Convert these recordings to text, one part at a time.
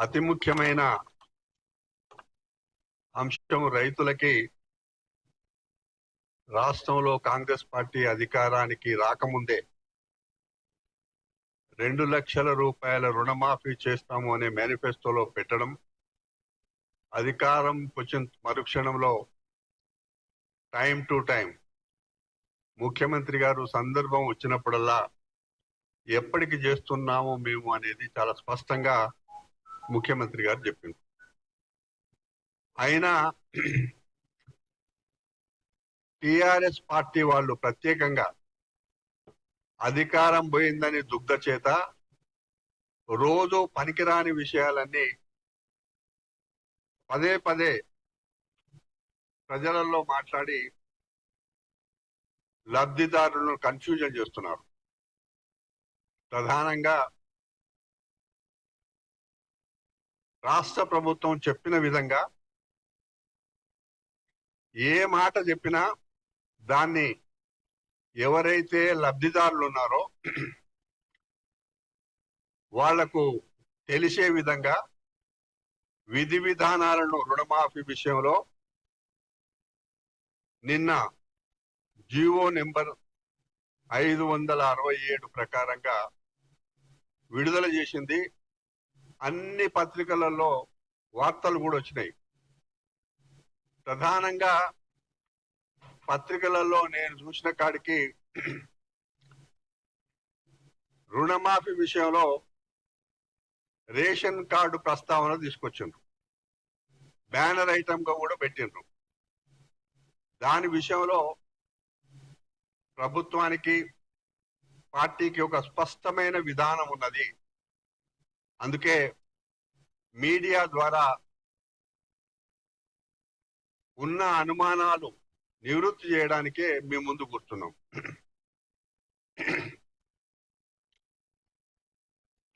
అతి ముఖ్యమైన అంశం రైతులకి రాష్ట్రంలో కాంగ్రెస్ పార్టీ అధికారానికి రాకముందే రెండు లక్షల రూపాయల రుణమాఫీ చేస్తాము అనే మేనిఫెస్టోలో పెట్టడం అధికారం వచ్చిన మరుక్షణంలో టైం టు టైం ముఖ్యమంత్రి గారు సందర్భం వచ్చినప్పుడల్లా ఎప్పటికి చేస్తున్నాము మేము అనేది చాలా స్పష్టంగా ముఖ్యమంత్రి గారు చెప్పింది అయినా టిఆర్ఎస్ పార్టీ వాళ్ళు ప్రత్యేకంగా అధికారం పోయిందని దుగ్ధ చేత రోజు పనికిరాని విషయాలన్నీ పదే పదే ప్రజలలో మాట్లాడి లబ్ధిదారులను కన్ఫ్యూజన్ చేస్తున్నారు. ప్రధానంగా రాష్ట్ర ప్రభుత్వం చెప్పిన విధంగా ఏ మాట చెప్పినా దాన్ని ఎవరైతే లబ్ధిదారులు ఉన్నారో వాళ్ళకు తెలిసే విధంగా విధి విధానాలను రుణమాఫీ విషయంలో నిన్న జీవో నెంబర్ ఐదు వందల అరవై ఏడు ప్రకారంగా విడుదల చేసింది. అన్ని పత్రికలలో వార్తలు కూడా వచ్చినాయి. ప్రధానంగా పత్రికలలో నేను చూసిన కాడికి రుణమాఫీ విషయంలో రేషన్ కార్డు ప్రస్తావన తీసుకొచ్చిండ్రు. బ్యానర్ ఐటమ్గా కూడా పెట్టిండ్రు. దాని విషయంలో ప్రభుత్వానికి పార్టీకి ఒక స్పష్టమైన విధానం ఉన్నది. అందుకే మీడియా ద్వారా ఉన్న అనుమానాలు నివృత్తి చేయడానికే మేము ముందు కూర్చున్నాం.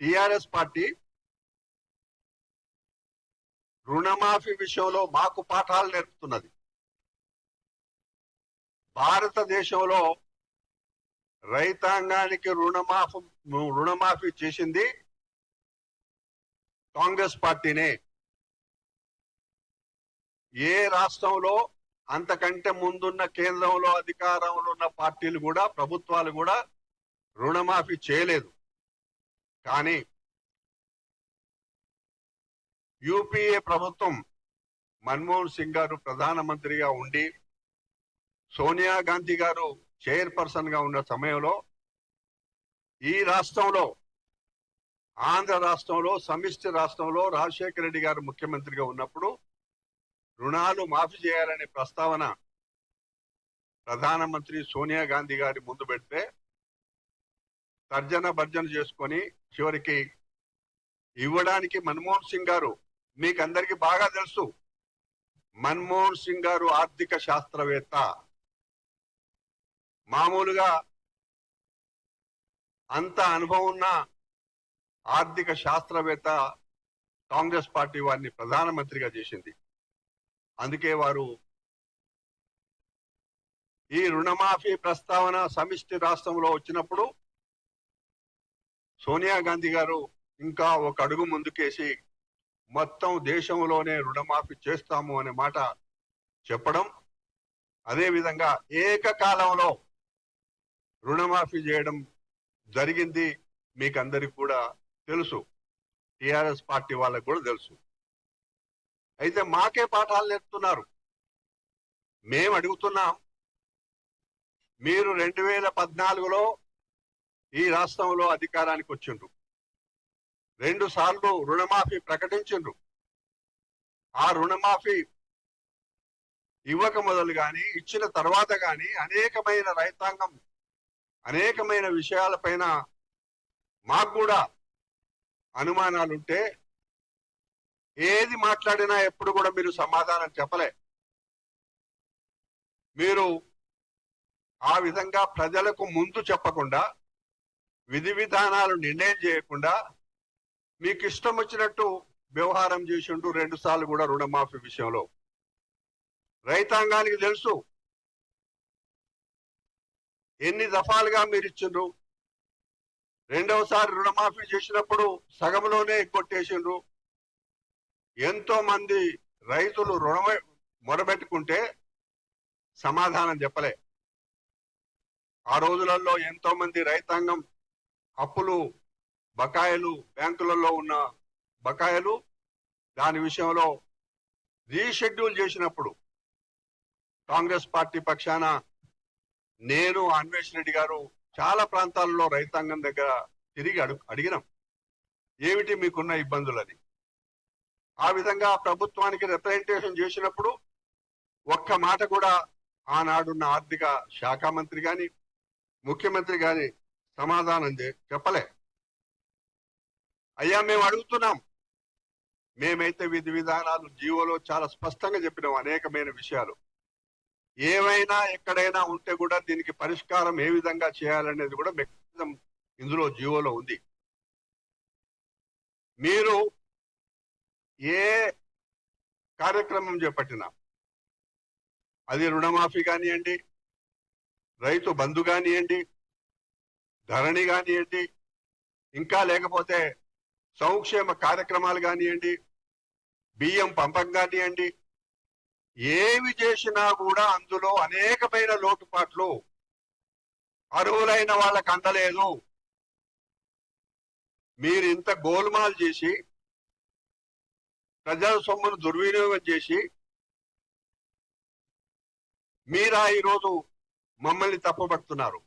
టిఆర్ఎస్ పార్టీ రుణమాఫీ విషయంలో మాకు పాఠాలు నేర్పుతున్నది. భారతదేశంలో రైతాంగానికి రుణమాఫీ రుణమాఫీ చేసింది కాంగ్రెస్ పార్టీనే. ఏ రాష్ట్రంలో అంతకంటే ముందున్న కేంద్రంలో అధికారంలో ఉన్న పార్టీలు కూడా ప్రభుత్వాలు కూడా రుణమాఫీ చేయలేదు. కానీ యూపీఏ ప్రభుత్వం మన్మోహన్ సింగ్ గారు ప్రధానమంత్రిగా ఉండి సోనియా గాంధీ గారు చైర్పర్సన్గా ఉన్న సమయంలో ఈ రాష్ట్రంలో ఆంధ్ర రాష్ట్రంలో సమిష్టి రాష్ట్రంలో రాజశేఖర రెడ్డి గారు ముఖ్యమంత్రిగా ఉన్నప్పుడు రుణాలు మాఫీ చేయాలనే ప్రస్తావన ప్రధానమంత్రి సోనియా గాంధీ గారి ముందు పెడితే తర్జన భర్జన చేసుకొని చివరికి ఇవ్వడానికి మన్మోహన్ సింగ్ గారు మీకు అందరికీ బాగా తెలుసు మన్మోహన్ సింగ్ గారు ఆర్థిక శాస్త్రవేత్త. మామూలుగా అంత అనుభవం ఉన్న ఆర్థిక శాస్త్రవేత్త కాంగ్రెస్ పార్టీ వారిని ప్రధానమంత్రిగా చేసింది. అందుకే వారు ఈ రుణమాఫీ ప్రస్తావన సమిష్టి రాష్ట్రంలో వచ్చినప్పుడు సోనియా గాంధీ గారు ఇంకా ఒక అడుగు ముందుకేసి మొత్తం దేశంలోనే రుణమాఫీ చేస్తాము అనే మాట చెప్పడం అదేవిధంగా ఏకకాలంలో రుణమాఫీ చేయడం జరిగింది. మీకు అందరికి కూడా తెలుసు. టిఆర్ఎస్ పార్టీ వాళ్ళకు కూడా తెలుసు. అయితే మాకే పాఠాలు నేర్పుతున్నారు. మేము అడుగుతున్నాం. మీరు రెండు వేల పద్నాలుగులో ఈ రాష్ట్రంలో అధికారానికి వచ్చిండ్రు. రెండు సార్లు రుణమాఫీ ప్రకటించిండ్రు. ఆ రుణమాఫీ ఇవ్వక మొదలు కానీ ఇచ్చిన తర్వాత కానీ అనేకమైన రైతాంగం అనేకమైన విషయాలపైన మాకు కూడా అనుమానాలుంటే ఏది మాట్లాడినా ఎప్పుడు కూడా మీరు సమాధానం చెప్పలే. మీరు ఆ విధంగా ప్రజలకు ముందు చెప్పకుండా విధి విధానాలు నిర్ణయం చేయకుండా మీకు ఇష్టం వచ్చినట్టు వ్యవహారం చేసిండు రెండు సార్లు కూడా రుణమాఫీ విషయంలో. రైతాంగానికి తెలుసు. ఎన్ని దఫాలుగా మీరు ఇచ్చిండ్రు? రెండవసారి రుణమాఫీ చేసినప్పుడు సగంలోనే కొట్టేసిండ్రు. ఎంతో మంది రైతులు రుణ మొరబెట్టుకుంటే సమాధానం చెప్పలే. ఆ రోజులలో ఎంతో మంది రైతాంగం అప్పులు బకాయిలు బ్యాంకులలో ఉన్న బకాయిలు దాని విషయంలో రీషెడ్యూల్ చేసినప్పుడు కాంగ్రెస్ పార్టీ పక్షాన నేను అన్వేష్ రెడ్డి గారు చాలా ప్రాంతాల్లో రైతాంగం దగ్గర తిరిగి అడుగు అడిగినాం. ఏమిటి మీకున్న ఇబ్బందులని? ఆ విధంగా ప్రభుత్వానికి రిప్రజెంటేషన్ చేసినప్పుడు ఒక్క మాట కూడా ఆనాడున్న ఆర్థిక శాఖ మంత్రి కానీ ముఖ్యమంత్రి కానీ సమాధానం చే- చెప్పలే. అయ్యా మేము అడుగుతున్నాం. మేమైతే విధి విధానాలు జీవోలో చాలా స్పష్టంగా చెప్పినాం అనేకమైన విషయాలు. ఏవైనా ఎక్కడైనా ఉంటే కూడా దీనికి పరిష్కారం ఏ విధంగా చేయాలనేది కూడా మెకానిజం ఇందులో జీవోలో ఉంది. మీరు ఏ కార్యక్రమం చేపట్టినా అది రుణమాఫీ కానివ్వండి రైతు బంధు కానివ్వండి ధరణి కానివ్వండి ఇంకా లేకపోతే సంక్షేమ కార్యక్రమాలు కానివ్వండి బియ్యం పంపకం కానివ్వండి ఏమి చేసినా కూడా అందులో అనేకమైన లోటుపాట్లు. అర్హులైన వాళ్ళకి అందలేదు. మీరు ఇంత గోల్మాల్ చేసి ప్రజల సొమ్మును దుర్వినియోగం చేసి మీరా ఈరోజు మమ్మల్ని తప్పబడుతున్నారు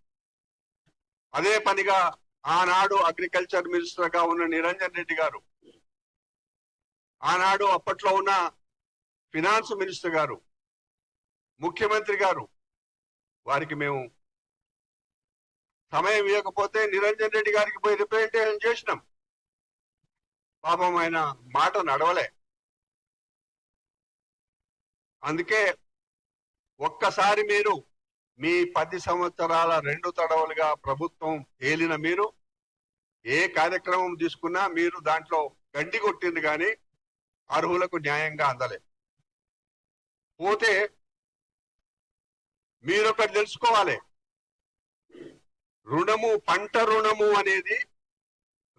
అదే పనిగా ఆనాడు అగ్రికల్చర్ మినిస్టర్గా ఉన్న నిరంజన్ రెడ్డి గారు ఆనాడు అప్పట్లో ఉన్న ఫినాన్స్ మినిస్టర్ గారు ముఖ్యమంత్రి గారు వారికి మేము సమయం ఇవ్వకపోతే నిరంజన్ రెడ్డి గారికి పోయి రిప్రజెంటేషన్ చేసినాం. పాపం ఆయన మాట నడవలే. అందుకే ఒక్కసారి మీరు మీ పది సంవత్సరాల రెండు తడవలుగా ప్రభుత్వం ఏలిన మీరు ఏ కార్యక్రమం తీసుకున్నా మీరు దాంట్లో గండి కొట్టింది కానీ అర్హులకు న్యాయంగా అందలే. పోతే మీరొకటి తెలుసుకోవాలి. రుణము పంట రుణము అనేది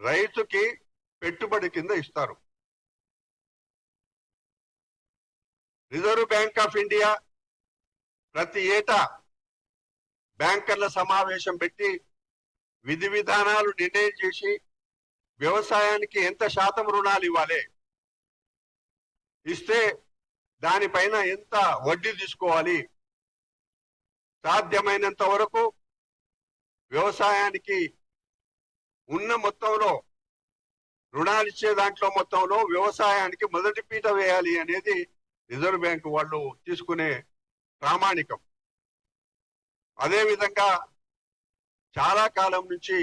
రైతుకి పెట్టుబడి కింద ఇస్తారు. రిజర్వ్ బ్యాంక్ ఆఫ్ ఇండియా ప్రతి ఏటా బ్యాంకర్ల సమావేశం పెట్టి విధి విధానాలు నిర్ణయం చేసి వ్యవసాయానికి ఎంత శాతం రుణాలు ఇవ్వాలి? ఇస్తే దానిపైన ఎంత వడ్డీ తీసుకోవాలి? సాధ్యమైనంత వరకు వ్యవసాయానికి ఉన్న మొత్తంలో రుణాలు ఇచ్చే దాంట్లో మొత్తంలో వ్యవసాయానికి మొదటి పీట వేయాలి అనేది రిజర్వ్ బ్యాంక్ వాళ్ళు తీసుకునే ప్రామాణికం. అదేవిధంగా చాలా కాలం నుంచి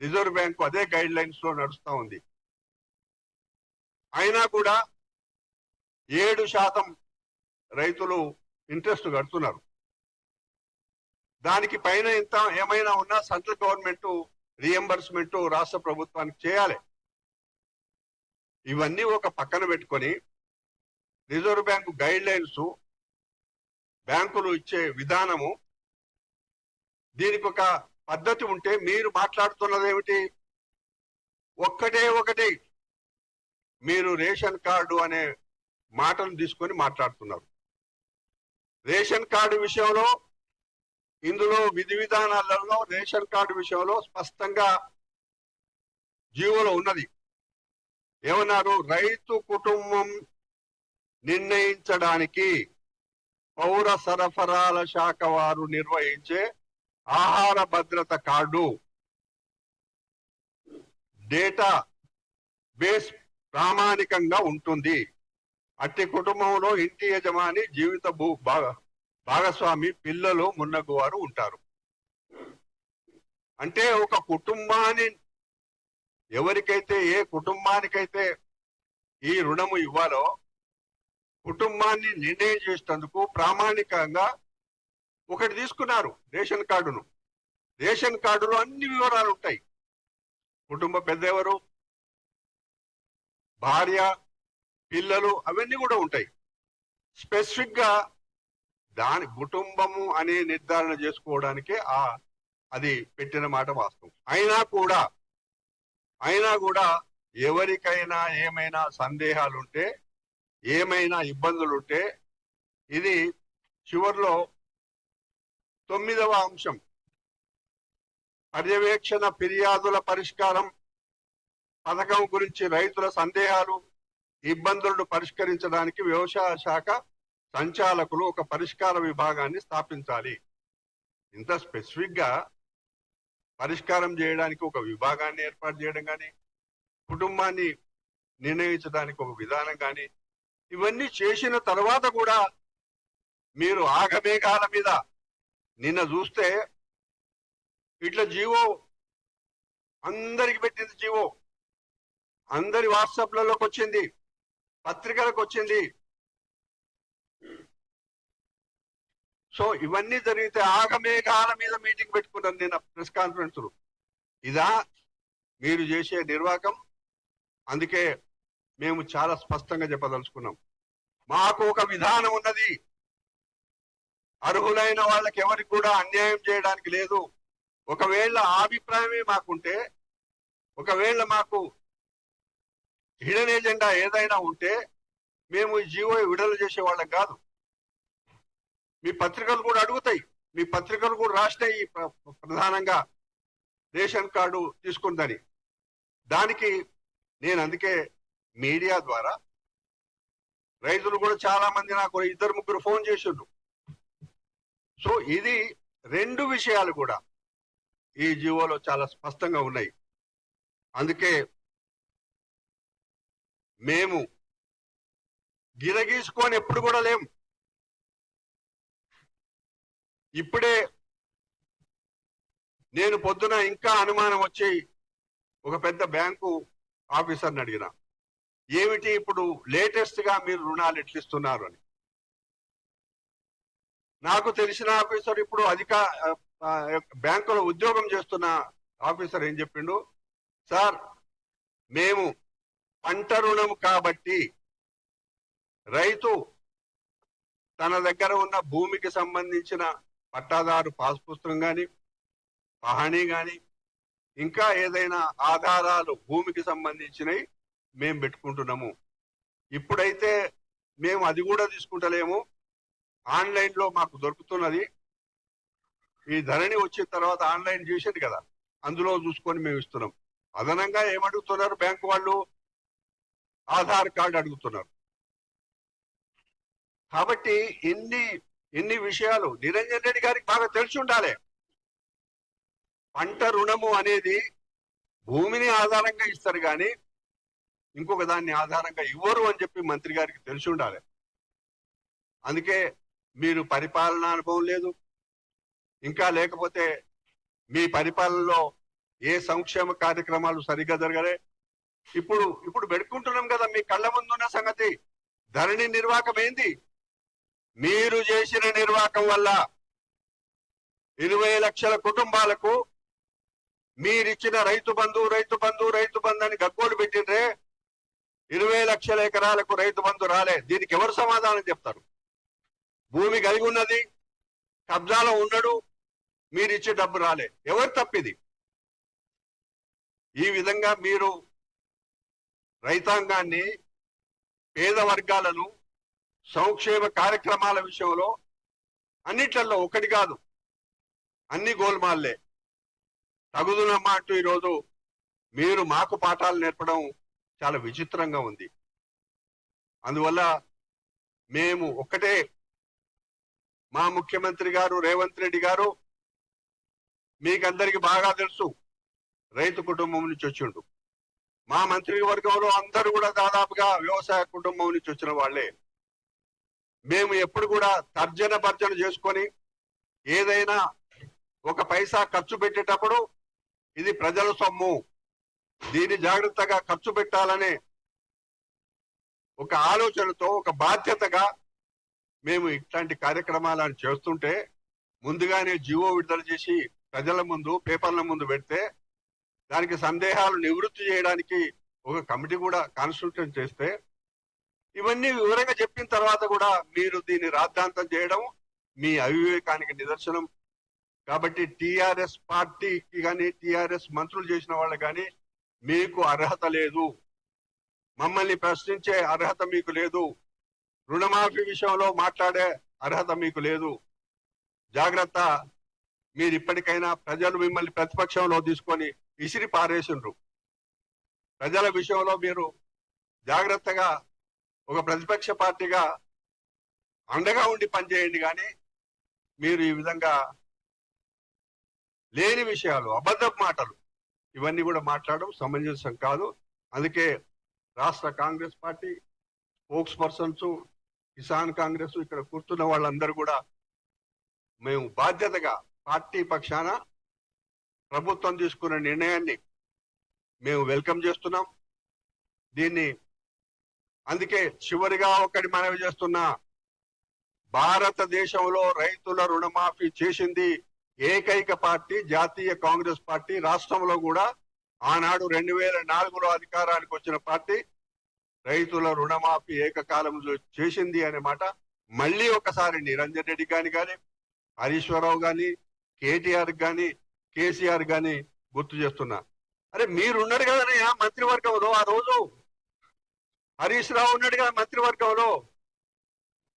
రిజర్వ్ బ్యాంకు అదే గైడ్ లైన్స్లో నడుస్తూ ఉంది. అయినా కూడా ఏడు శాతం రైతులు ఇంట్రెస్ట్ కడుతున్నారు. దానికి పైన ఇంత ఏమైనా ఉన్నా సెంట్రల్ గవర్నమెంట్ రియంబర్స్మెంట్ రాష్ట్ర ప్రభుత్వానికి చేయాలి. ఇవన్నీ ఒక పక్కన పెట్టుకొని రిజర్వ్ బ్యాంకు గైడ్ లైన్స్ బ్యాంకులు ఇచ్చే విధానము దీనికి ఒక పద్ధతి ఉంటే మీరు మాట్లాడుతున్నది ఏమిటి ఒక్కటే ఒకటి. మీరు రేషన్ కార్డు అనే మాటలు తీసుకొని మాట్లాడుతున్నారు. రేషన్ కార్డు విషయంలో ఇందులో విధి విధానాలలో రేషన్ కార్డు విషయంలో స్పష్టంగా జీవోలో ఉన్నది. ఏమన్నారు? రైతు కుటుంబం నిర్ణయించడానికి పౌర సరఫరాల శాఖ వారు నిర్వహించే ఆహార భద్రత కార్డు డేటా బేస్ ప్రామాణికంగా ఉంటుంది. అట్టి కుటుంబంలో ఇంటి యజమాని జీవిత భూ భాగ భాగస్వామి పిల్లలు మున్నగు వారు ఉంటారు. అంటే ఒక కుటుంబాన్ని ఎవరికైతే ఏ కుటుంబానికైతే ఈ రుణము ఇవ్వాలో కుటుంబాన్ని నిర్ణయం చేసేందుకు ప్రామాణికంగా ఒకటి తీసుకున్నారు రేషన్ కార్డును. రేషన్ కార్డులో అన్ని వివరాలు ఉంటాయి. కుటుంబ పెద్ద ఎవరు భార్య పిల్లలు అవన్నీ కూడా ఉంటాయి. స్పెసిఫిక్గా దాని కుటుంబము అనే నిర్ధారణ చేసుకోవడానికే ఆ అది పెట్టిన మాట వాస్తవం. అయినా కూడా అయినా కూడా ఎవరికైనా ఏమైనా సందేహాలు ఉంటే ఏమైనా ఇబ్బందులు ఉంటే ఇది చివరిలో తొమ్మిదవ అంశం. పర్యవేక్షణ ఫిర్యాదుల పరిష్కారం పథకం గురించి రైతుల సందేహాలు ఇబ్బందులను పరిష్కరించడానికి వ్యవసాయ శాఖ సంచాలకులు ఒక పరిష్కార విభాగాన్ని స్థాపించాలి. ఇంత స్పెసిఫిక్గా పరిష్కారం చేయడానికి ఒక విభాగాన్ని ఏర్పాటు చేయడం కానీ కుటుంబాన్ని నిర్ణయించడానికి ఒక విధానం కానీ ఇవన్నీ చేసిన తర్వాత కూడా మీరు ఆగమేఘాల మీద నిన్న చూస్తే ఇట్లా జీవో అందరికి పెట్టింది జీవో. అందరి వాట్సాప్లలోకి వచ్చింది. పత్రికలకు వచ్చింది. సో ఇవన్నీ జరిగితే ఆగమేఘాల మీద మీటింగ్ పెట్టుకున్నాను నిన్న ప్రెస్ కాన్ఫరెన్స్ ఇదా మీరు చేసే నిర్వాహకం అందుకే మేము చాలా స్పష్టంగా చెప్పదలుచుకున్నాం. మాకు ఒక విధానం ఉన్నది. అర్హులైన వాళ్ళకి ఎవరికి కూడా అన్యాయం చేయడానికి లేదు. ఒకవేళ అభిప్రాయమే మాకుంటే ఒకవేళ మాకు హిడెన్ ఏజెండా ఏదైనా ఉంటే మేము జీవో విడుదల చేసే వాళ్ళం కాదు. మీ పత్రికలు కూడా అడుగుతాయి. మీ పత్రికలు కూడా రాసినాయి ఈ ప్ర- ప్రధానంగా రేషన్ కార్డు తీసుకుందని. దానికి నేను అందుకే మీడియా ద్వారా రైతులు కూడా చాలా మంది నాకు ఇద్దరు ముగ్గురు ఫోన్ చేసిండ్రు. సో ఇది రెండు విషయాలు కూడా ఈ జీవోలో చాలా స్పష్టంగా ఉన్నాయి. అందుకే మేము గిరగీసుకొని ఎప్పుడు కూడా లేం. ఇప్పుడే నేను పొద్దున ఇంకా అనుమానం వచ్చి ఒక పెద్ద బ్యాంకు ఆఫీసర్ని అడిగిన ఏమిటి ఇప్పుడు లేటెస్ట్గా మీరు రుణాలు ఎట్లిస్తున్నారు? అని. నాకు తెలిసిన ఆఫీసర్ ఇప్పుడు అధిక బ్యాంకులో ఉద్యోగం చేస్తున్న ఆఫీసర్ ఏం చెప్పిండు? సార్ మేము పంట రుణం కాబట్టి రైతు తన దగ్గర ఉన్న భూమికి సంబంధించిన పట్టాదారు పాస్ పుస్తకం కానీ పహాణీ కానీ ఇంకా ఏదైనా ఆధారాలు భూమికి సంబంధించినవి మేము పెట్టుకుంటున్నాము. ఇప్పుడైతే మేము అది కూడా తీసుకుంటలేము. ఆన్లైన్లో మాకు దొరుకుతున్నది. ఈ ధరణి వచ్చిన తర్వాత ఆన్లైన్ చూసేది కదా అందులో చూసుకొని మేము ఇస్తున్నాం. అదనంగా ఏమడుగుతున్నారు బ్యాంకు వాళ్ళు? ఆధార్ కార్డు అడుగుతున్నారు. కాబట్టి ఇన్ని ఇన్ని విషయాలు నిరంజన్ రెడ్డి గారికి బాగా తెలిసి ఉండాలి. పంట రుణము అనేది భూమిని ఆధారంగా ఇస్తారు కానీ ఇంకొక దాన్ని ఆధారంగా ఇవ్వరు అని చెప్పి మంత్రి గారికి తెలిసి ఉండాలి. అందుకే మీరు పరిపాలన అనుభవం లేదు. ఇంకా లేకపోతే మీ పరిపాలనలో ఏ సంక్షేమ కార్యక్రమాలు సరిగ్గా జరగలే? ఇప్పుడు ఇప్పుడు పెట్టుకుంటున్నాం కదా మీ కళ్ళ ముందున్న సంగతి. ధరణి నిర్వాహకం ఏంది మీరు చేసిన నిర్వాహకం వల్ల ఇరవై లక్షల కుటుంబాలకు మీరిచ్చిన రైతు బంధు రైతు బంధు రైతు బంధు అని గగ్గోలు పెట్టిండ్రే ఇరవై లక్షల ఎకరాలకు రైతు బంధు రాలే. దీనికి ఎవరు సమాధానం చెప్తారు? భూమి కలిగి ఉన్నది కబ్జాలో ఉన్నాడు మీరిచ్చే డబ్బు రాలే. ఎవరు తప్పిది? ఈ విధంగా మీరు రైతాంగాన్ని పేద వర్గాలను సంక్షేమ కార్యక్రమాల విషయంలో అన్నిట్లలో ఒకటి కాదు అన్ని గోల్మాల్లే. తగుదునమ్మా అంటూ ఈరోజు మీరు మాకు పాఠాలు నేర్పడం చాలా విచిత్రంగా ఉంది. అందువల్ల మేము ఒక్కటే మా ముఖ్యమంత్రి గారు రేవంత్ రెడ్డి గారు మీకందరికి బాగా తెలుసు రైతు కుటుంబం నుంచి వచ్చిండు మా మంత్రివర్గంలో అందరూ కూడా దాదాపుగా వ్యవసాయ కుటుంబం నుంచి వచ్చిన వాళ్ళే. మేము ఎప్పుడు కూడా తర్జన భర్జన చేసుకొని ఏదైనా ఒక పైసా ఖర్చు పెట్టేటప్పుడు ఇది ప్రజల సొమ్ము. దీన్ని జాగ్రత్తగా ఖర్చు పెట్టాలనే ఒక ఆలోచనతో ఒక బాధ్యతగా మేము ఇట్లాంటి కార్యక్రమాలను చేస్తుంటే ముందుగానే జీవో విడుదల చేసి ప్రజల ముందు పేపర్ల ముందు పెడితే దానికి సందేహాలు నివృత్తి చేయడానికి ఒక కమిటీ కూడా కాన్స్టిట్యూషన్ చేస్తే ఇవన్నీ వివరంగా చెప్పిన తర్వాత కూడా మీరు దీన్ని రాద్ధాంతం చేయడం మీ అవివేకానికి నిదర్శనం. కాబట్టి టిఆర్ఎస్ పార్టీకి కానీ టిఆర్ఎస్ మంత్రులు చేసిన వాళ్ళు కానీ మీకు అర్హత లేదు. మమ్మల్ని ప్రశ్నించే అర్హత మీకు లేదు. రుణమాఫీ విషయంలో మాట్లాడే అర్హత మీకు లేదు. జాగ్రత్త మీరు ఇప్పటికైనా ప్రజలు మిమ్మల్ని ప్రతిపక్షంలో తీసుకొని ఇసిరి పారేసిండ్రు. ప్రజల విషయంలో మీరు జాగ్రత్తగా ఒక ప్రతిపక్ష పార్టీగా అండగా ఉండి పనిచేయండి కానీ మీరు ఈ విధంగా లేని విషయాలు అబద్ధపు మాటలు ఇవన్నీ కూడా మాట్లాడడం సమంజసం కాదు. అందుకే రాష్ట్ర Congress party spokespersons Kisan Congress ఇక్కడ కూర్చున్న వాళ్ళందరూ కూడా మేము బాధ్యతగా పార్టీ పక్షాన ప్రభుత్వం తీసుకున్న నిర్ణయాన్ని మేము వెల్కమ్ చేస్తున్నాం. దీన్ని అందుకే చివరిగా ఒకటి మనవి చేస్తున్నా భారతదేశంలో రైతుల రుణమాఫీ చేసింది ఏకైక పార్టీ జాతీయ కాంగ్రెస్ పార్టీ రాష్ట్రంలో కూడా ఆనాడు రెండు వేల నాలుగులో అధికారానికి వచ్చిన పార్టీ రైతుల రుణమాఫీ ఏకకాలంలో చేసింది అనే మాట. మళ్ళీ ఒకసారి నిరంజన్ రెడ్డి గాని కానీ హరీశ్వరరావు గాని కేటీఆర్ గాని కేసీఆర్ గాని గుర్తు చేస్తున్నా. అరే మీరు ఉన్నారు మంత్రివర్గంలో ఆ రోజు. హరీష్ రావు ఉన్నాడు కదా మంత్రివర్గంలో.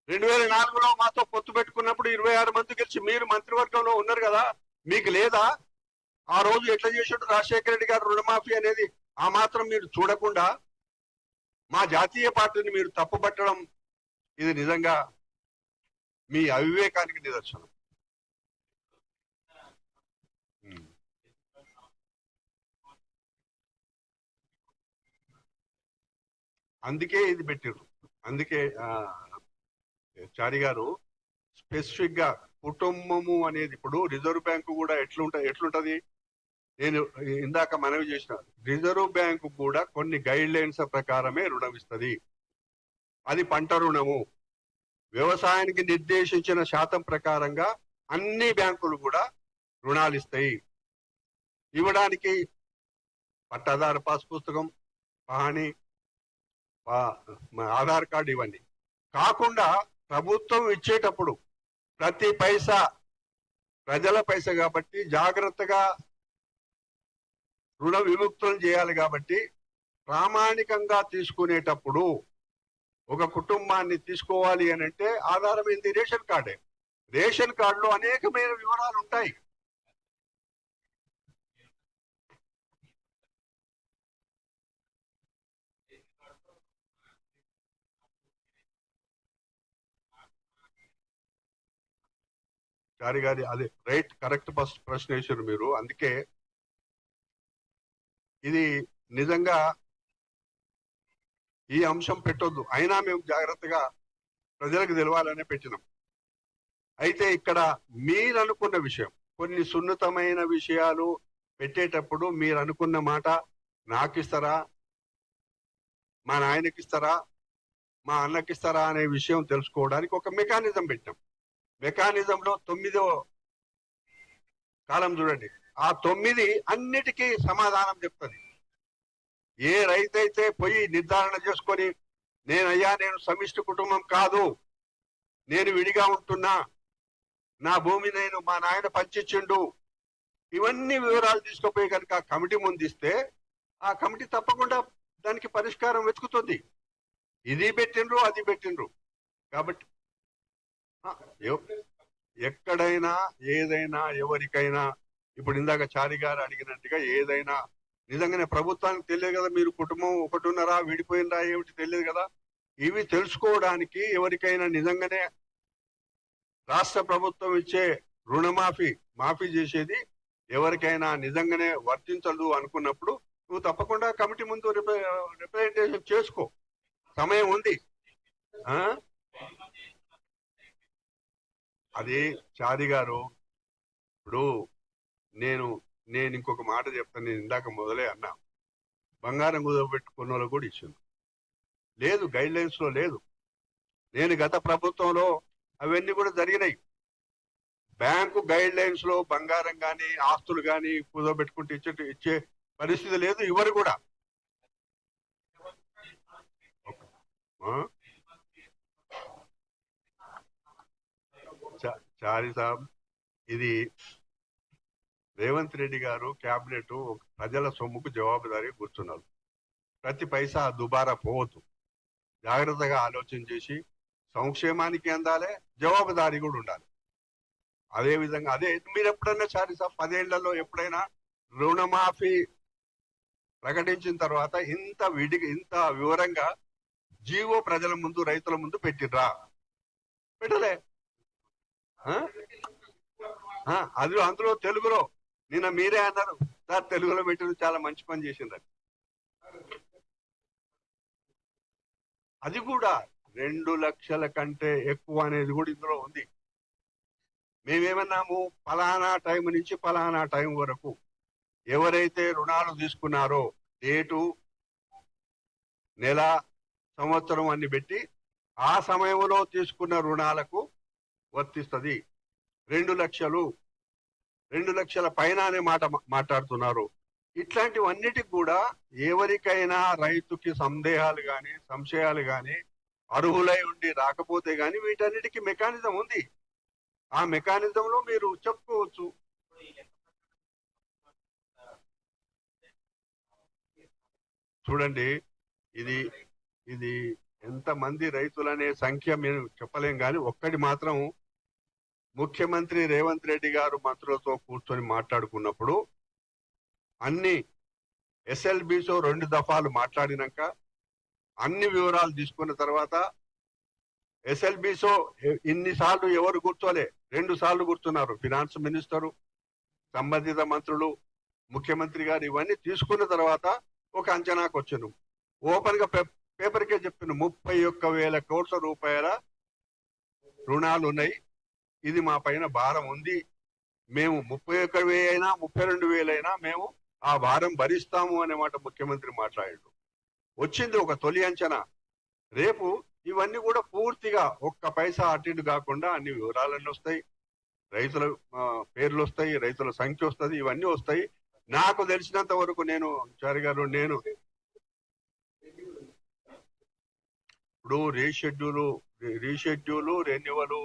రెండు వేల నాలుగులో మాతో పొత్తు పెట్టుకున్నప్పుడు ఇరవై ఆరు మంది గెలిచి మీరు మంత్రివర్గంలో ఉన్నారు కదా. మీకు లేదా? ఆ రోజు ఎట్లా చేసిండు రాజశేఖర రెడ్డి గారు రుణమాఫీ అనేది? ఆ మాత్రం మీరు చూడకుండా మా జాతీయ పార్టీని మీరు తప్పుపట్టడం ఇది నిజంగా మీ అవివేకానికి నిదర్శనం. అందుకే ఇది పెట్టారు అందుకే చారి గారు స్పెసిఫిక్గా కుటుంబము అనేది ఇప్పుడు రిజర్వ్ బ్యాంకు కూడా ఎట్లుంటది ఎట్లుంటది? నేను ఇందాక మనవి చేసిన రిజర్వ్ బ్యాంకు కూడా కొన్ని గైడ్ లైన్స్ ప్రకారమే రుణం ఇస్తుంది. అది పంట రుణము. వ్యవసాయానికి నిర్దేశించిన శాతం ప్రకారంగా అన్ని బ్యాంకులు కూడా రుణాలు ఇస్తాయి. ఇవ్వడానికి పట్టాదారు పాస్ పుస్తకం పహాణి ఆధార్ కార్డు ఇవన్నీ కాకుండా ప్రభుత్వం ఇచ్చేటప్పుడు ప్రతి పైసా ప్రజల పైస కాబట్టి జాగ్రత్తగా రుణ విముక్తులు చేయాలి కాబట్టి ప్రామాణికంగా తీసుకునేటప్పుడు ఒక కుటుంబాన్ని తీసుకోవాలి అని అంటే ఆధారమైంది రేషన్ కార్డే. రేషన్ కార్డులో అనేకమైన వివరాలు ఉంటాయి. గారి గారి అదే రైట్ కరెక్ట్ ఫస్ట్ ప్రశ్న వేసారు మీరు. అందుకే ఇది నిజంగా ఈ అంశం పెట్టొద్దు. అయినా మేము జాగ్రత్తగా ప్రజలకు తెలవాలనే పెట్టినాం. అయితే ఇక్కడ మీరు అనుకున్న విషయం కొన్ని సున్నితమైన విషయాలు పెట్టేటప్పుడు మీరు అనుకున్న మాట నాకు ఇస్తారా మా నాయనకి ఇస్తారా మా అన్నకి ఇస్తారా అనే విషయం తెలుసుకోవడానికి ఒక మెకానిజం పెట్టాం మెకానిజంలో తొమ్మిదో కాలం చూడండి. ఆ తొమ్మిది అన్నిటికీ సమాధానం చెప్తుంది. ఏ రైతైతే పోయి నిర్ధారణ చేసుకొని నేనయ్యా నేను సమిష్టి కుటుంబం కాదు నేను విడిగా ఉంటున్నా నా భూమి నేను మా నాయన పంచిచ్చిండు ఇవన్నీ వివరాలు తీసుకుపోయి కనుక కమిటీ ముందిస్తే ఆ కమిటీ తప్పకుండా దానికి పరిష్కారం వెతుకుతుంది. ఇది పెట్టిండ్రు అది పెట్టిండ్రు. కాబట్టి ఎక్కడైనా ఏదైనా ఎవరికైనా ఇప్పుడు ఇందాక చారి గారు అడిగినట్టుగా ఏదైనా నిజంగానే ప్రభుత్వానికి తెలియదు కదా మీరు కుటుంబం ఒకటి ఉన్నారా విడిపోయినరా ఏమిటి తెలియదు కదా. ఇవి తెలుసుకోవడానికి ఎవరికైనా నిజంగానే రాష్ట్ర ప్రభుత్వం ఇచ్చే రుణమాఫీ మాఫీ చేసేది ఎవరికైనా నిజంగానే వర్తించదు అనుకున్నప్పుడు నువ్వు తప్పకుండా కమిటీ ముందు రిప్రజెంటేషన్ చేసుకో. సమయం ఉంది. అది చారి గారు ఇప్పుడు నేను నేను ఇంకొక మాట చెప్తాను నేను ఇందాక మొదలే అన్నా. బంగారం కుదవబెట్టుకున్న వాళ్ళు కూడా ఇచ్చింది లేదు గైడ్ లైన్స్లో లేదు. నేను గత ప్రభుత్వంలో అవన్నీ కూడా జరిగినాయి. బ్యాంకు గైడ్ లైన్స్లో బంగారం కానీ ఆస్తులు కానీ కుదవబెట్టుకుంటే ఇచ్చే ఇచ్చే పరిస్థితి లేదు ఇవ్వరు కూడా ఆ? చా- చారి సాబ్ ఇది రేవంత్ రెడ్డి గారు క్యాబినెట్ ప్రజల సొమ్ముకు జవాబుదారీ కూర్చున్నారు. ప్రతి పైసా దుబారా పోవద్దు. జాగ్రత్తగా ఆలోచన చేసి సంక్షేమానికి అందాలే జవాబుదారీ కూడా ఉండాలి. అదే విధంగా అదే మీరు ఎప్పుడైనా సారీ సార్ పదేళ్ళలో ఎప్పుడైనా రుణమాఫీ ప్రకటించిన తర్వాత ఇంత విడి ఇంత వివరంగా జీవో ప్రజల ముందు రైతుల ముందు పెట్టిర్రా? పెట్టలే. ఆ? అది అందులో తెలుగులో. నిన్న మీరే అన్నారు. సార్ తెలుగులో పెట్టిన చాలా మంచి పని చేసిందని అది కూడా రెండు లక్షల కంటే ఎక్కువ అనేది కూడా ఇందులో ఉంది. మేమేమన్నాము? ఫలానా టైం నుంచి ఫలానా టైం వరకు ఎవరైతే రుణాలు తీసుకున్నారో డేటు నెల సంవత్సరం అన్ని పెట్టి ఆ సమయంలో తీసుకున్న రుణాలకు వర్తిస్తుంది. రెండు లక్షలు రెండు లక్షల పైన అనే మాట మాట్లాడుతున్నారు. ఇట్లాంటివన్నిటికి కూడా ఎవరికైనా రైతుకి సందేహాలు కానీ సంశయాలు కానీ అర్హులై ఉండి రాకపోతే కానీ వీటన్నిటికీ మెకానిజం ఉంది. ఆ మెకానిజంలో మీరు చెప్పుకోవచ్చు. చూడండి ఇది ఇది ఎంతమంది రైతులనే సంఖ్య మేము చెప్పలేం కానీ ఒక్కటి మాత్రం ముఖ్యమంత్రి రేవంత్ రెడ్డి గారు మంత్రులతో కూర్చొని మాట్లాడుకున్నప్పుడు అన్ని ఎస్ఎల్బిసో రెండు దఫాలు మాట్లాడినాక అన్ని వివరాలు తీసుకున్న తర్వాత ఎస్ఎల్బిసో ఇన్నిసార్లు ఎవరు కూర్చోలే రెండు సార్లు కూర్చున్నారు ఫినాన్స్ మినిస్టరు సంబంధిత మంత్రులు ముఖ్యమంత్రి గారు ఇవన్నీ తీసుకున్న తర్వాత ఒక అంచనాకు వచ్చాను ఓపెన్గా పే- పేపర్కే చెప్పిన ముప్పై ఒక్క వేల కోట్ల రూపాయల రుణాలు ఉన్నాయి ఇది మా పైన భారం ఉంది. మేము ముప్పై ఒక్క అయినా ముప్పై రెండు వేలైనా మేము ఆ భారం భరిస్తాము అనే మాట ముఖ్యమంత్రి మాట్లాడాడు. వచ్చింది ఒక తొలి అంచనా. రేపు ఇవన్నీ కూడా పూర్తిగా ఒక్క పైసా అటు ఇటు కాకుండా అన్ని వివరాలన్నీ వస్తాయి. రైతుల పేర్లు వస్తాయి రైతుల సంఖ్య వస్తుంది ఇవన్నీ వస్తాయి. నాకు తెలిసినంత వరకు నేను చారి గారు నేను ఇప్పుడు రీషెడ్యూలు రీషెడ్యూలు రెన్యువలు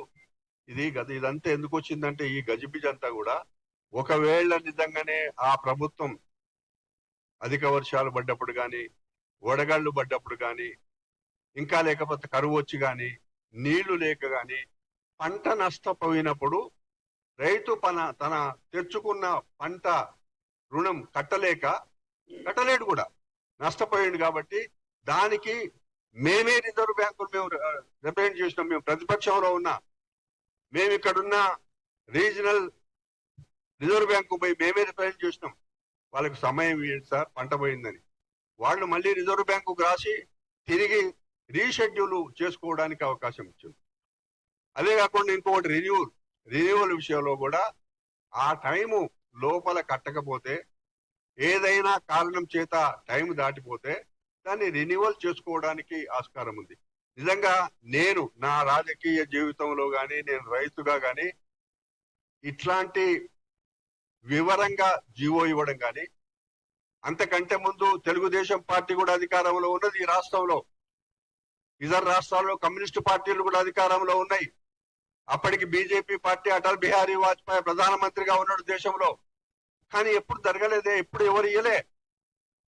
ఇది గది ఇదంతా ఎందుకు వచ్చిందంటే ఈ గజిబిజ్ అంతా కూడా ఒకవేళ నిజంగానే ఆ ప్రభుత్వం అధిక వర్షాలు పడ్డప్పుడు కానీ వడగాళ్ళు పడ్డప్పుడు కానీ ఇంకా లేకపోతే కరువు వచ్చి కానీ నీళ్ళు లేక కానీ పంట నష్టపోయినప్పుడు రైతు పన తన తెచ్చుకున్న పంట రుణం కట్టలేక కట్టలేడు కూడా నష్టపోయాడు కాబట్టి దానికి మేమే రిజర్వ్ బ్యాంకులు మేము రిప్రజెంట్ చేసినాం. మేము ప్రతిపక్షంలో ఉన్నా మేము ఇక్కడున్న రీజనల్ రిజర్వ్ బ్యాంకు పోయి మేమే రిప్రజెంట్ చేసినాం. వాళ్ళకి సమయం ఇవ్వండి సార్ పంట పోయిందని. వాళ్ళు మళ్ళీ రిజర్వ్ బ్యాంకుకు రాసి తిరిగి రీషెడ్యూల్ చేసుకోవడానికి అవకాశం ఇచ్చింది. అదే కాకుండా ఇంకొకటి రిన్యూవల్ రిన్యూవల్ విషయంలో కూడా ఆ టైము లోపల కట్టకపోతే ఏదైనా కారణం చేత టైం దాటిపోతే దాన్ని రెన్యువల్ చేసుకోవడానికి ఆస్కారం ఉంది. నిజంగా నేను నా రాజకీయ జీవితంలో కానీ నేను రైతుగా కానీ ఇట్లాంటి వివరంగా జీవో ఇవ్వడం కానీ అంతకంటే ముందు తెలుగుదేశం పార్టీ కూడా అధికారంలో ఉన్నది ఈ రాష్ట్రంలో. ఇతర రాష్ట్రాల్లో కమ్యూనిస్టు పార్టీలు కూడా అధికారంలో ఉన్నాయి. అప్పటికి బీజేపీ పార్టీ అటల్ బిహారీ వాజ్పేయి ప్రధానమంత్రిగా ఉన్నాడు దేశంలో. కానీ ఎప్పుడు జరగలేదే ఎప్పుడు ఎవరు ఇయ్యలే.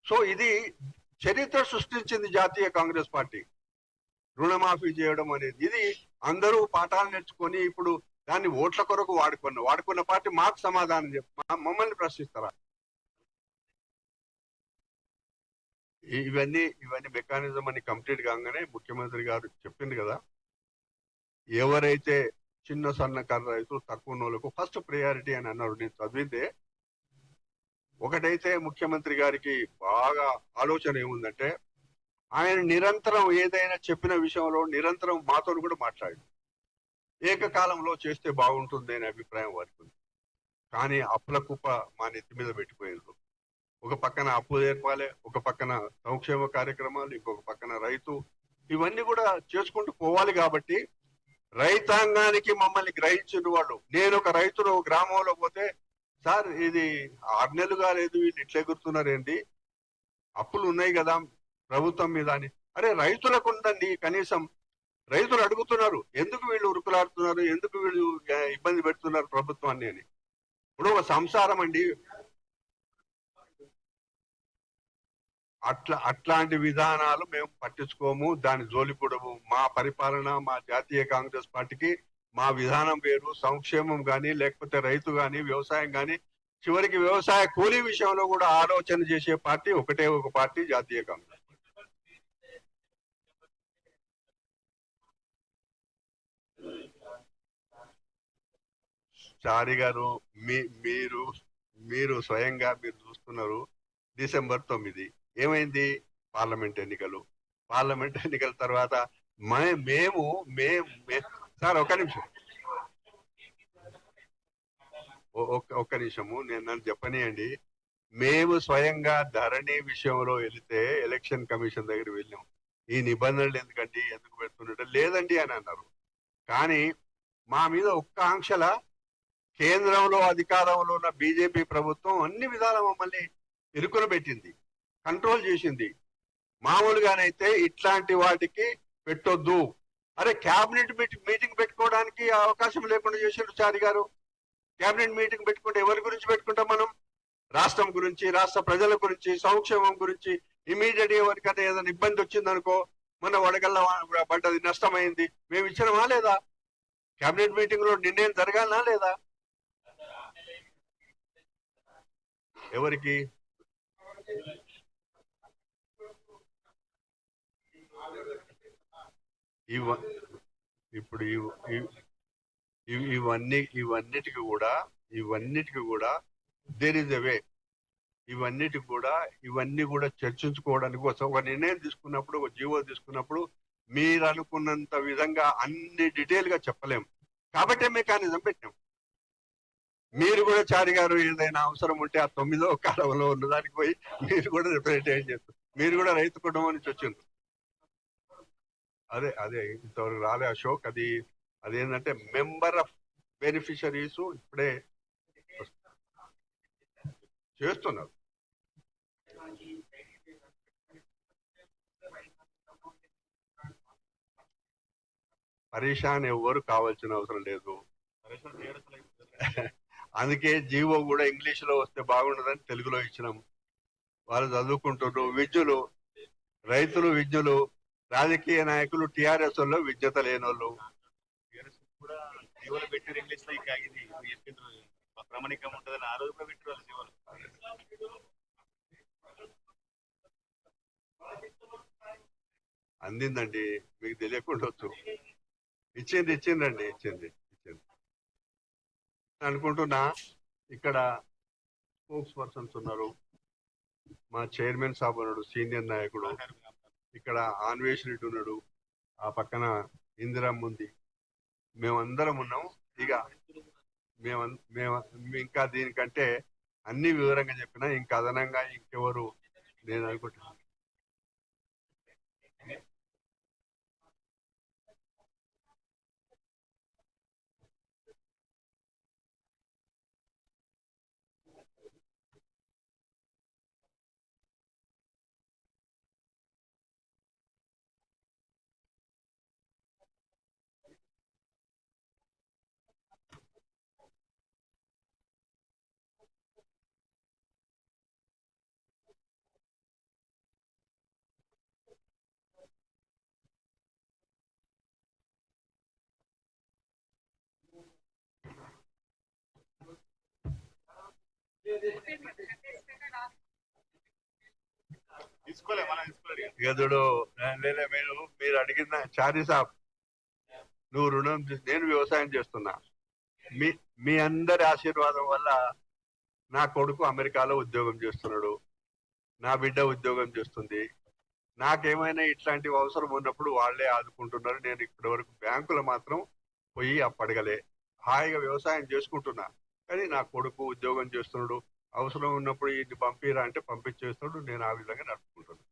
సో ఇది చరిత్ర సృష్టించింది జాతీయ కాంగ్రెస్ పార్టీ. రుణమాఫీ చేయడం అనేది. ఇది అందరూ పాఠాలు నేర్చుకొని ఇప్పుడు దాన్ని ఓట్ల కొరకు వాడుకున్న వాడుకున్న పార్టీ మాకు సమాధానం చెప్ప మమ్మల్ని ప్రశ్నిస్తారా? ఇవన్నీ ఇవన్నీ మెకానిజం అని కంప్లీట్ కాగానే ముఖ్యమంత్రి గారు చెప్పింది కదా. ఎవరైతే చిన్న సన్నకారు రైతులు తక్కువ నోళ్ళకు ఫస్ట్ ప్రయారిటీ అని అన్నారు నేను చదివితే ఒకటైతే ముఖ్యమంత్రి గారికి బాగా ఆలోచన ఏముందంటే ఆయన నిరంతరం ఏదైనా చెప్పిన విషయంలో నిరంతరం మాతో కూడా మాట్లాడు. ఏకకాలంలో చేస్తే బాగుంటుంది అనే అభిప్రాయం వారికి ఉంది. కానీ అప్పుల కుప్ప మా నెత్తి మీద పెట్టిపోయారు ఒక పక్కన అప్పు ఏర్పాలే ఒక పక్కన సంక్షేమ కార్యక్రమాలు ఇంకొక పక్కన రైతు. ఇవన్నీ కూడా చేసుకుంటూ పోవాలి కాబట్టి రైతాంగానికి మమ్మల్ని గ్రహించిన వాళ్ళు. నేను ఒక రైతులు గ్రామంలో పోతే సార్ ఇది ఆరు నెలలు కాలేదు వీళ్ళు ఇట్లా ఎగురుతున్నారు ఏంటి అప్పులు ఉన్నాయి కదా ప్రభుత్వం మీద అని. అరే రైతులకు ఉందండి కనీసం రైతులు అడుగుతున్నారు ఎందుకు వీళ్ళు ఉరుకులాడుతున్నారు ఎందుకు వీళ్ళు ఇబ్బంది పెడుతున్నారు ప్రభుత్వాన్ని అని. ఇప్పుడు ఒక సంసారం అండి. అట్లా అట్లాంటి విధానాలు మేము పట్టించుకోము. దాని జోలిపడము మా పరిపాలన మా జాతీయ కాంగ్రెస్ పార్టీకి మా విధానం వేరు. సంక్షేమం కానీ లేకపోతే రైతు కానీ వ్యవసాయం కానీ చివరికి వ్యవసాయ కూలీ విషయంలో కూడా ఆలోచన చేసే పార్టీ ఒకటే ఒక పార్టీ జాతీయ కాంగ్రెస్. చారి గారు మీ మీరు మీరు స్వయంగా మీరు చూస్తున్నారు డిసెంబర్ తొమ్మిది. ఏమైంది? పార్లమెంట్ ఎన్నికలు. పార్లమెంట్ ఎన్నికల తర్వాత మే- మేము మేము సార్ ఒక నిమిషం. ఒ- ఒక్క నిమిషము. నేను నన్ను చెప్పనియండి. మేము స్వయంగా ధరణి విషయంలో వెళితే ఎలక్షన్ కమిషన్ దగ్గర వెళ్ళాం. ఈ నిబంధనలు ఎందుకండి? ఎందుకు పెడుతున్నట్టు లేదండి అని అన్నారు. కానీ మా మీద ఒక్క ఆంక్షల కేంద్రంలో అధికారంలో ఉన్న బీజేపీ ప్రభుత్వం అన్ని విధాల మమ్మల్ని ఇరుకున పెట్టింది కంట్రోల్ చేసింది. మామూలుగానైతే ఇట్లాంటి వాటికి పెట్టొద్దు. అరే క్యాబినెట్ మీటింగ్ పెట్టుకోవడానికి అవకాశం లేకుండా చేసిండు చారి గారు. క్యాబినెట్ మీటింగ్ పెట్టుకుంటే ఎవరి గురించి పెట్టుకుంటాం మనం? రాష్ట్రం గురించి రాష్ట్ర ప్రజల గురించి సంక్షేమం గురించి. ఇమీడియట్ ఎవరికైనా ఏదైనా ఇబ్బంది వచ్చిందనుకో మన వడగల్ల పడ్డది నష్టమైంది. మేము ఇచ్చినమా లేదా? క్యాబినెట్ మీటింగ్లో నిర్ణయం జరగాలనా లేదా? ఎవరికి? ఇవ ఇప్పుడు ఇవన్నీ ఇవన్నిటికి కూడా ఇవన్నిటికి కూడా దేర్ ఇస్ అవే వే కూడా ఇవన్నీ కూడా చర్చించుకోవడానికి కోసం ఒక నిర్ణయం తీసుకున్నప్పుడు ఒక జీవో తీసుకున్నప్పుడు మీరు అనుకున్నంత విధంగా అన్ని డీటెయిల్గా చెప్పలేము. కాబట్టే మెకానిజం పెట్టాం మీరు కూడా చారి గారు ఏదైనా అవసరం ఉంటే ఆ తొమ్మిదో కాలంలో ఉన్నదానికి పోయి మీరు కూడా రిప్రజెంటేషన్ చేస్తారు. మీరు కూడా రైతు కుటుంబం నుంచి వచ్చింది అదే అదే ఇంతవరకు రాలే అశోక్. అది అదేంటంటే మెంబర్ ఆఫ్ బెనిఫిషరీస్ ఇప్పుడే చేస్తున్నారు. పరేషాన్ ఎవ్వరు కావాల్సిన అవసరం లేదు. అందుకే జీవో కూడా ఇంగ్లీష్లో వస్తే బాగుండదని తెలుగులో ఇచ్చినాము. వాళ్ళు చదువుకుంటున్నారు విద్యులు రైతులు విద్యులు రాజకీయ నాయకులు టిఆర్ఎస్లో విద్యత లేని ఇంగ్లీష్లో ఉంటుందని వాళ్ళు అందిందండి మీకు తెలియకుండా వచ్చు ఇచ్చింది ఇచ్చిందండి ఇచ్చింది అనుకుంటున్నా ఇక్కడ స్పోక్స్ పర్సన్స్ ఉన్నారు. మా చైర్మన్ సాబ్ ఉన్నాడు సీనియర్ నాయకుడు. ఇక్కడ ఆన్వేష్ రెడ్డి ఉన్నాడు. ఆ పక్కన ఇందిరమ్మ ఉంది. మేమందరం ఉన్నాం. ఇక మేము మేము ఇంకా దీనికంటే అన్ని వివరంగా చెప్పినా ఇంకా అదనంగా ఇంకెవరు నేను అనుకుంటున్నాను ఇక. ఇక చూడు మీరు మీరు అడిగిన చారీ సాబ్ నువ్వు రుణం నేను వ్యవసాయం చేస్తున్నా. మీ మీ అందరి ఆశీర్వాదం వల్ల నా కొడుకు అమెరికాలో ఉద్యోగం చేస్తున్నాడు. నా బిడ్డ ఉద్యోగం చేస్తుంది. నాకేమైనా ఇట్లాంటి అవసరం ఉన్నప్పుడు వాళ్ళే ఆదుకుంటున్నారు. నేను ఇప్పటి వరకు బ్యాంకులో మాత్రం పోయి అప్పడగలే. హాయిగా వ్యవసాయం చేసుకుంటున్నా. కానీ నా కొడుకు ఉద్యోగం చేస్తున్నాడు అవసరం ఉన్నప్పుడు ఇది పంపిరా అంటే పంపించేస్తున్నాడు నేను ఆ విధంగా నడుపుకుంటున్నాను